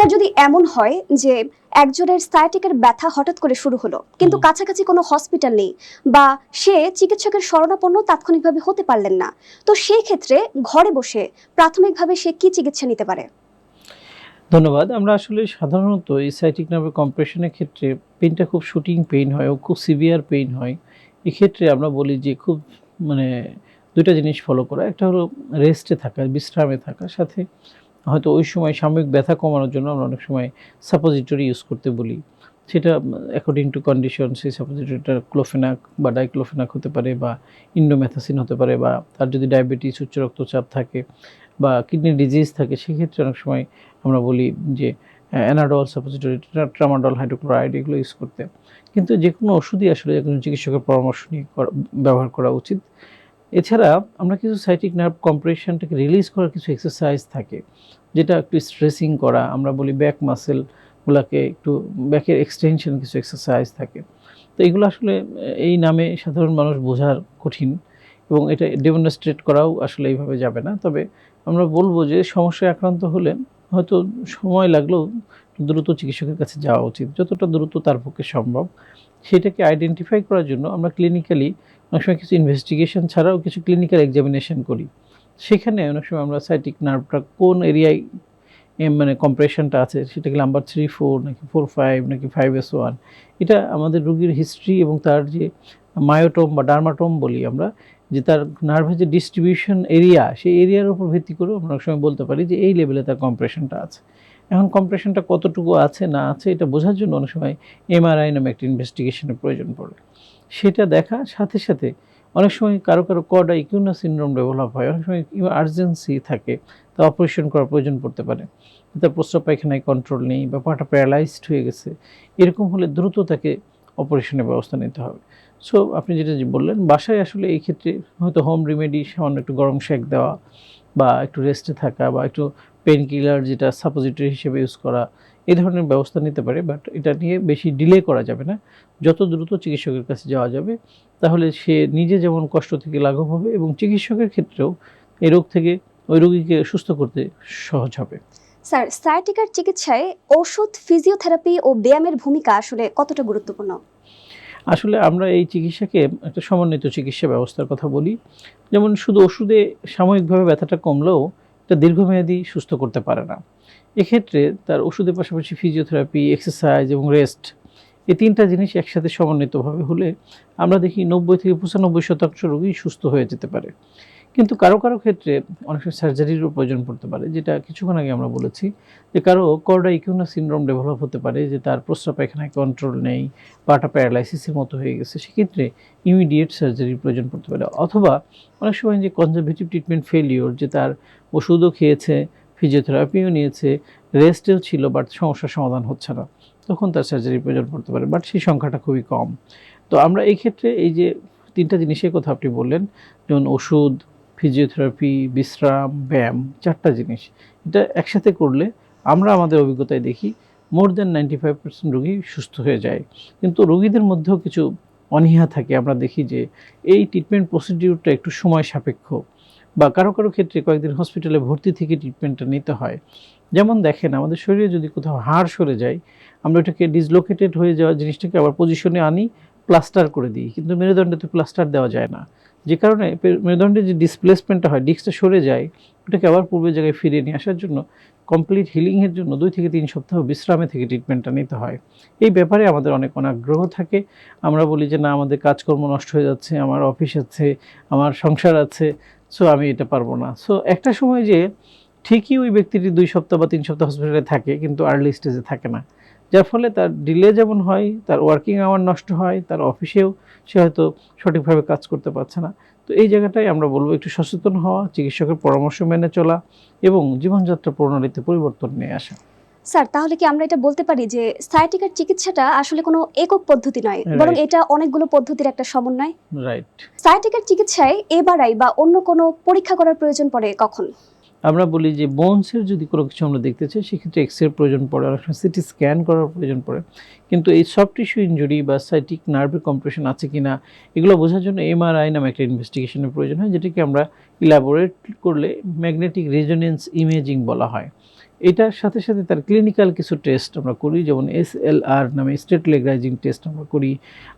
Sir যদি এমন হয় যে একজনের সায়াটিকের ব্যথা হঠাৎ করে শুরু হলো কিন্তু কাছাকাছি কোনো হসপিটাল নেই বা সে চিকিৎসকের শরণাপন্ন তাৎক্ষণিকভাবে হতে পারলেন না তো সেই ক্ষেত্রে ঘরে বসে প্রাথমিকভাবে সে কি চিকিৎসা নিতে পারে? ধন্যবাদ। আমরা আসলে সাধারণত এই সাইটিক নার্ভের কম্প্রেশনের ক্ষেত্রে পেনটা খুব শুটিং পেইন হয় ও খুব সিভিয়ার পেইন হয়। এক্ষেত্রে আমরা বলি যে খুব মানে দুইটা জিনিস ফলো করা। একটা হলো রেস্টে থাকা বিশ্রামে থাকা সাথে হয়তো ওই সময় সাময়িক ব্যথা কমানোর জন্য আমরা অনেক সময় সাপোজিটরি ইউজ করতে বলি। সেটা অ্যাকর্ডিং টু কন্ডিশন সেই সাপোজিটরিটা ক্লোফেনাক বা ডাইক্লোফেনাক হতে পারে বা ইন্ডোমেথাসিন হতে পারে বা তার যদি ডায়াবেটিস উচ্চ রক্তচাপ থাকে বা কিডনি ডিজিজ থাকে, সেক্ষেত্রে অনেক সময় আমরা বলি যে অ্যানাডল সাপোজিটরি ট্রামাডল হাইড্রোক্লোরাইড এগুলো ইউজ করতে। কিন্তু যে কোনো ওষুধই আসলে একজন চিকিৎসকের পরামর্শ নিয়ে ব্যবহার করা উচিত। এছাড়া আমরা কিছু সাইটিক নার্ভ কম্প্রেশনটাকে রিলিজ করার কিছু এক্সারসাইজ থাকে। যেটা একটু স্ট্রেসিং করা, আমরা বলি ব্যাক মাসেলগুলোকে একটু ব্যাকের এক্সটেনশন কিছু এক্সারসাইজ থাকে। তো এগুলো আসলে, এই নামে সাধারণ মানুষ বোঝার কঠিন এবং এটা ডেমনস্ট্রেট করাও আসলে এইভাবে যাবে না। তবে আমরা বলব যে সমস্যায় আক্রান্ত হলে হয়তো সময় লাগলেও দ্রুত চিকিৎসকের কাছে যাওয়া উচিত। যতটা দ্রুত তার পক্ষে সম্ভব। সেটাকে আইডেন্টিফাই করার জন্য আমরা ক্লিনিক্যালি অনেক সময় কিছু ইনভেস্টিগেশন ছাড়াও কিছু ক্লিনিক্যাল এক্সামিনেশন করি। সেখানে অনেক সময় আমরা সাইটিক নার্ভটা কোন এরিয়ায় মানে কম্প্রেশনটা আছে সেটা কি নাম্বার থ্রি ফোর নাকি ফোর ফাইভ নাকি ফাইভ এস ওয়ান এটা আমাদের রুগীর হিস্ট্রি এবং তার যে মায়োটোম বা ডার্মাটোম বলি আমরা, যে তার নার্ভের যে ডিস্ট্রিবিউশন এরিয়া সেই এরিয়ার উপর ভিত্তি করে আমরা অনেক সময় বলতে পারি যে এই লেভেলে তার কম্প্রেশনটা আছে। এখন কম্প্রেশনটা কতটুকু আছে, না আছে, এটা বোঝার জন্য অনেক সময় এমআরআই নামে একটা ইনভেস্টিগেশনের প্রয়োজন পড়ে। সেটা দেখা সাথে সাথে অনেক সময় কারও কারও কডা ইকিউনা সিনড্রোম ডেভেলপ হয়, অনেক সময় আর্জেন্সি থাকে, তা অপারেশন করার প্রয়োজন পড়তে পারে। তার প্রস্রাব পায়খানায় কন্ট্রোল নেই বা পাটা প্যারালাইজড হয়ে গেছে, এরকম হলে দ্রুত তাকে অপারেশনের ব্যবস্থা নিতে হবে। সো আপনি যেটা বললেন, বাসায় আসলে এই ক্ষেত্রে হয়তো হোম রেমেডি সামান্য একটু গরম শেক দেওয়া বা একটু রেস্টে থাকা বা একটু পেন কিলার যেটা সাপোজিটরি হিসেবে ইউজ করা এই ধরনের ব্যবস্থা নিতে পারে বাট এটা নিয়ে বেশি ডিলে করা যাবে না। যত দ্রুত চিকিৎসকের কাছে যাওয়া যাবে, তাহলে সে নিজে যেমন কষ্ট থেকে লাঘব হবে এবং চিকিৎসকের ক্ষেত্রেও এই রোগ থেকে ওই রোগীকে সুস্থ করতে সহজ হবে। স্যার সায়াটিকার চিকিৎসায় ওষুধ ফিজিওথেরাপি ও ব্যায়ামের ভূমিকা আসলে কতটা গুরুত্বপূর্ণ? আসলে আমরা এই চিকিৎসাকে একটা সমন্বিত চিকিৎসা ব্যবস্থার কথা বলি। যেমন শুধু ওষুধে সাময়িকভাবে ব্যথাটা কমলেও এটা দীর্ঘমেয়াদী সুস্থ করতে পারে না। এক্ষেত্রে তার ওষুধের পাশাপাশি ফিজিওথেরাপি এক্সারসাইজ এবং রেস্ট এই তিনটা জিনিস একসাথে সমন্বিতভাবে হলে আমরা দেখি নব্বই থেকে পঁচানব্বই শতাংশ রোগী সুস্থ হয়ে যেতে পারে। কিন্তু কারও কারও ক্ষেত্রে অনেক সময় সার্জারিরও প্রয়োজন পড়তে পারে, যেটা কিছুক্ষণ আগে আমরা বলেছি যে কারও কর্ডা ইকিউনা সিনড্রোম ডেভেলপ হতে পারে, যে তার প্রস্রাব পায়খানায় কন্ট্রোল নেই পাটা প্যারালাইসিসের মতো হয়ে গেছে, সেক্ষেত্রে ইমিডিয়েট সার্জারির প্রয়োজন পড়তে পারে। অথবা অনেক সময় যে কনজারভেটিভ ট্রিটমেন্ট ফেলিওর যে তার ওষুধও খেয়েছে ফিজিওথেরাপিও নিয়েছে রেস্টেও ছিল বাট সমস্যার সমাধান হচ্ছে না, তখন তার সার্জারির প্রয়োজন পড়তে পারে বাট সেই সংখ্যাটা খুবই কম। তো আমরা এই ক্ষেত্রে এই যে তিনটা জিনিসের কথা আপনি বললেন, যেমন ওষুধ ফিজিওথেরাপি বিশ্রাম, ব্যায়াম, চারটা জিনিস। এটা একসাথে করলে আমরা আমাদের অভিজ্ঞতায় দেখি more than ninety five percent রোগী সুস্থ হয়ে যায়। কিন্তু রোগীদের মধ্যেও কিছু অনীহা থাকে। আমরা দেখি যে এই ট্রিটমেন্ট প্রসিডিউরটা একটু সময় সাপেক্ষ বা কারও কারও ক্ষেত্রে কয়েকদিন হসপিটালে ভর্তি থেকে ট্রিটমেন্টটা নিতে হয়। যেমন দেখেন, আমাদের শরীরে যদি কোথাও হাড় সরে যায়, আমরা ওটাকে ডিসলোকেটেড হয়ে যাওয়া জিনিসটাকে আবার পজিশনে আনি প্লাস্টার করে দিই। কিন্তু মেরুদণ্ডে তো প্লাস্টার দেওয়া যায় না। যে কারণে মেরুদণ্ডের যে ডিসপ্লেসমেন্টটা হয় ডিস্কটা সরে যায়, ওটাকে আবার পূর্বের জায়গায় ফিরিয়ে নিয়ে আসার জন্য কমপ্লিট হিলিংয়ের জন্য দুই থেকে তিন সপ্তাহ বিশ্রামে থেকে ট্রিটমেন্টটা নিতে হয়। এই ব্যাপারে আমাদের অনেক অনাগ্রহ থাকে। আমরা বলি যে, না, আমাদের কাজকর্ম নষ্ট হয়ে যাচ্ছে, আমার অফিস আছে, আমার সংসার আছে সো আমি এটা পারব না। সো একটা সময় যে ঠিকই ওই ব্যক্তিটি দুই সপ্তাহ বা তিন সপ্তাহ হসপিটালে থাকে, কিন্তু আর্লি স্টেজে থাকে না। যার ফলে তার ডিলে যেমন হয় তার ওয়ার্কিং আওয়ার নষ্ট হয় তার অফিসেও সে হয়তো সঠিকভাবে কাজ করতে পারছে না। তো এই জায়গাটাই আমরা বলব একটু সচেতন হওয়া চিকিৎসকের পরামর্শ মেনে চলা এবং জীবনযাত্রা প্রণালীতে পরিবর্তন নিয়ে আসা। স্যার তাহলে কি আমরা এটা বলতে পারি যে সায়াটিকার চিকিৎসাটা আসলে কোনো একক পদ্ধতি নয় বরং এটা অনেকগুলো পদ্ধতির একটা সমন্বয়? রাইট সায়াটিকার চিকিৎসায় এবারাই বা অন্য কোনো পরীক্ষা করার প্রয়োজন পড়ে কখন? আমরা বলি যে বোনসের যদি কোনো কিছু আমরা দেখতে চাই, সেক্ষেত্রে এক্স রের প্রয়োজন পড়ে অনেক সময় সিটি স্ক্যান করার প্রয়োজন পড়ে। কিন্তু এই সফট টিস্যু ইঞ্জুরি বা সাইটিক নার্ভের কম্প্রেশন আছে কি না এগুলো বোঝার জন্য এমআরআই নামে একটা ইনভেস্টিগেশনের প্রয়োজন হয়, যেটাকে আমরা ইলাবোরেট করলে ম্যাগনেটিক রেজোনেন্স ইমেজিং বলা হয়। এটার সাথে সাথে তার ক্লিনিক্যাল কিছু টেস্ট আমরা করি, যেমন এস এল আর নামে স্টেট লেগ রাইজিং টেস্ট আমরা করি।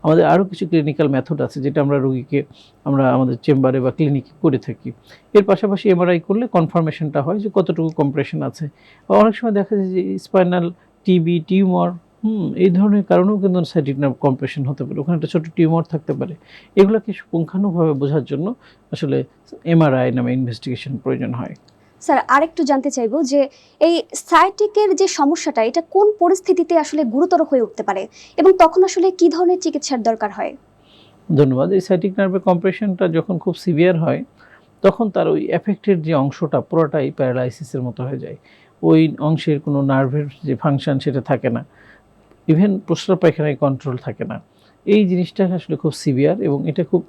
আমাদের আরও কিছু ক্লিনিক্যাল মেথড আছে যেটা আমরা রোগীকে আমরা আমাদের চেম্বারে বা ক্লিনিকে করে থাকি। এর পাশাপাশি এমআরআই করলে কনফার্মেশনটা হয় যে কতটুকু কম্প্রেশন আছে। বা অনেক সময় দেখা যায় যে স্পাইনাল টিবি টিউমার হুম, এই ধরনের কারণেও কিন্তু সাইটিক নার্ভ কম্প্রেশন হতে পারে। ওখানে একটা ছোটো টিউমার থাকতে পারে। এগুলোকে পুঙ্খানুভাবে বোঝার জন্য আসলে এমআরআই নামে ইনভেস্টিগেশন প্রয়োজন হয়। স্যার, আরেকটু জানতে চাইব যে এই সাইটিকের যে সমস্যাটা, এটা কোন পরিস্থিতিতে আসলে গুরুতর হয়ে উঠতে পারে এবং তখন আসলে কি ধরনের চিকিৎসার দরকার হয়? ধন্যবাদ। এই সাইটিক নার্ভের কম্প্রেশনটা যখন খুব সিভিয়ার হয়, তখন তার ওই এফেক্টেড যে অংশটা পুরোটাই প্যারালাইসিসের মতো হয়ে যায়। ওই অংশের কোনো নার্ভের যে ফাংশন সেটা থাকে না। ইভেন প্রস্রাব পায়খানায় কন্ট্রোল থাকে না। এই জিনিসটা আসলে খুব সিভিয়ার এবং এটা খুব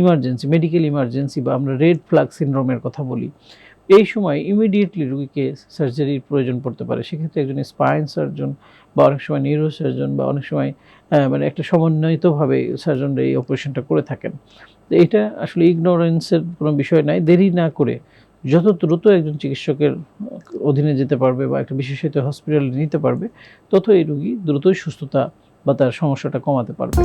ইমার্জেন্সি, মেডিকেল ইমার্জেন্সি বা আমরা রেড ফ্লাগ সিনড্রোমের কথা বলি। এই সময় ইমিডিয়েটলি রুগীকে সার্জারির প্রয়োজন পড়তে পারে। সেক্ষেত্রে একজন স্পাইন সার্জন বা অনেক সময় নিউরো সার্জন বা অনেক সময় মানে একটা সমন্বিতভাবে সার্জনরা এই অপারেশনটা করে থাকেন। তো এটা আসলে ইগনোরেন্সের কোনো বিষয় নাই। দেরি না করে যত দ্রুত একজন চিকিৎসকের অধীনে যেতে পারবে বা একটা বিশেষায়িত হসপিটালে নিতে পারবে তত এই রুগী দ্রুতই সুস্থতা বা তার সমস্যাটা কমাতে পারবে।